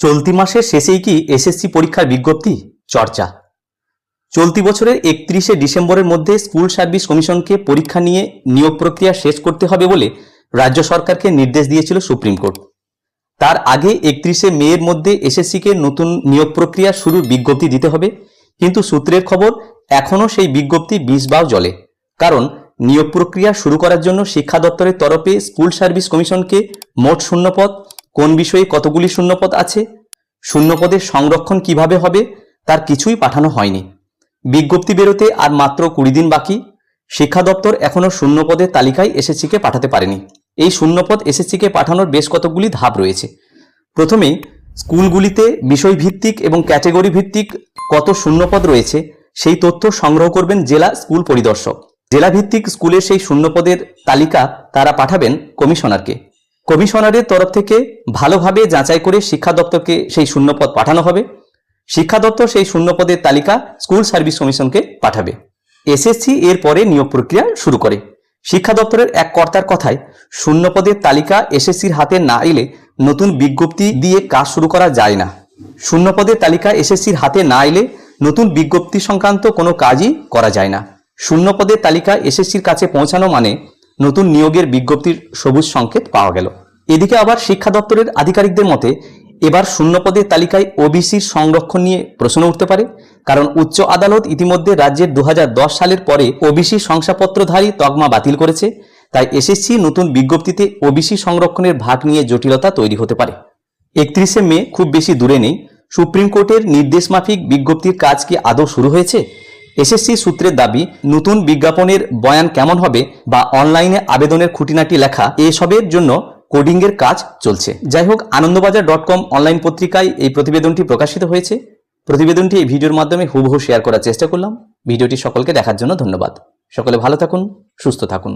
চলতি মাসের শেষেই কি এসএসসি পরীক্ষার বিজ্ঞপ্তি? চর্চা। চলতি বছরের একত্রিশে ডিসেম্বরের মধ্যে স্কুল সার্ভিস কমিশনকে পরীক্ষা নিয়ে নিয়োগ প্রক্রিয়া শেষ করতে হবে বলে রাজ্য সরকারকে নির্দেশ দিয়েছিল সুপ্রিম কোর্ট। তার আগে একত্রিশে মেয়ের মধ্যে এসএসসিকে নতুন নিয়োগ প্রক্রিয়া শুরুর বিজ্ঞপ্তি দিতে হবে, কিন্তু সূত্রের খবর এখনও সেই বিজ্ঞপ্তি বিষ বাও জলে কারণ নিয়োগ প্রক্রিয়া শুরু করার জন্য শিক্ষা দপ্তরের তরফে স্কুল সার্ভিস কমিশনকে মোট শূন্যপদ কোন বিষয়ে কতগুলি শূন্যপদ আছে? শূন্যপদের সংরক্ষণ কীভাবে হবে? তার কিছুই পাঠানো হয়নি। বিজ্ঞপ্তি বেরোতে আর মাত্র কুড়ি দিন বাকি। শিক্ষা দপ্তর এখনও শূন্যপদের তালিকায় এসএসসিকে পাঠাতে পারেনি। এই শূন্যপদ এসএসসিকে পাঠানোর বেশ কতগুলি ধাপ রয়েছে। প্রথমেই স্কুলগুলিতে বিষয়ভিত্তিক এবং ক্যাটেগরি ভিত্তিক কত শূন্যপদ রয়েছে সেই তথ্য সংগ্রহ করবেন জেলা স্কুল পরিদর্শক। জেলা ভিত্তিক স্কুলের সেই শূন্যপদের তালিকা তারা পাঠাবেন কমিশনারকে। কমিশনারের তরফ থেকে ভালোভাবে যাচাই করে শিক্ষা দপ্তরকে সেই শূন্যপদ পাঠানো হবে। শিক্ষা দপ্তর সেই শূন্যপদের তালিকা স্কুল সার্ভিস কমিশনকে পাঠাবে। এসএসসি এর পরে নিয়োগ প্রক্রিয়া শুরু করে। শিক্ষা দপ্তরের এক কর্তার কথায়, শূন্যপদের তালিকা এসএসসির হাতে না এলে নতুন বিজ্ঞপ্তি দিয়ে কাজ শুরু করা যায় না। শূন্যপদের তালিকা এসএসসির হাতে না এলে নতুন বিজ্ঞপ্তি সংক্রান্ত কোনো কাজই করা যায় না। শূন্যপদের তালিকা এসএসসির কাছে পৌঁছানো মানে নতুন নিয়োগের বিজ্ঞপ্তির সবুজ সংকেত পাওয়া গেল। এদিকে আবার শিক্ষা দপ্তরের আধিকারিকদের মতে, এবার শূন্যপদের তালিকায় ওবিসির সংরক্ষণ নিয়ে প্রশ্ন উঠতে পারে, কারণ উচ্চ আদালত ইতিমধ্যে রাজ্যের দু হাজার দশ সালের পরে ওবিসি শংসাপত্রধারী তকমা বাতিল করেছে, তাই এসএসসি নতুন বিজ্ঞপ্তিতে ওবিসি সংরক্ষণের ভাগ নিয়ে জটিলতা তৈরি হতে পারে। একত্রিশে মে খুব বেশি দূরে নেই, সুপ্রিম কোর্টের নির্দেশ মাফিক বিজ্ঞপ্তির কাজ কি আদৌ শুরু হয়েছে? এসএসসি সূত্রের দাবি, নতুন বিজ্ঞাপনের বয়ান কেমন হবে বা অনলাইনে আবেদনের খুঁটিনাটি লেখা এসবের জন্য কোডিংয়ের কাজ চলছে। যাই হোক, আনন্দবাজার ডট কম অনলাইন পত্রিকায় এই প্রতিবেদনটি প্রকাশিত হয়েছে। প্রতিবেদনটি এই ভিডিওর মাধ্যমে হুবহু শেয়ার করার চেষ্টা করলাম। ভিডিওটি সকলকে দেখার জন্য ধন্যবাদ। সকলে ভালো থাকুন, সুস্থ থাকুন।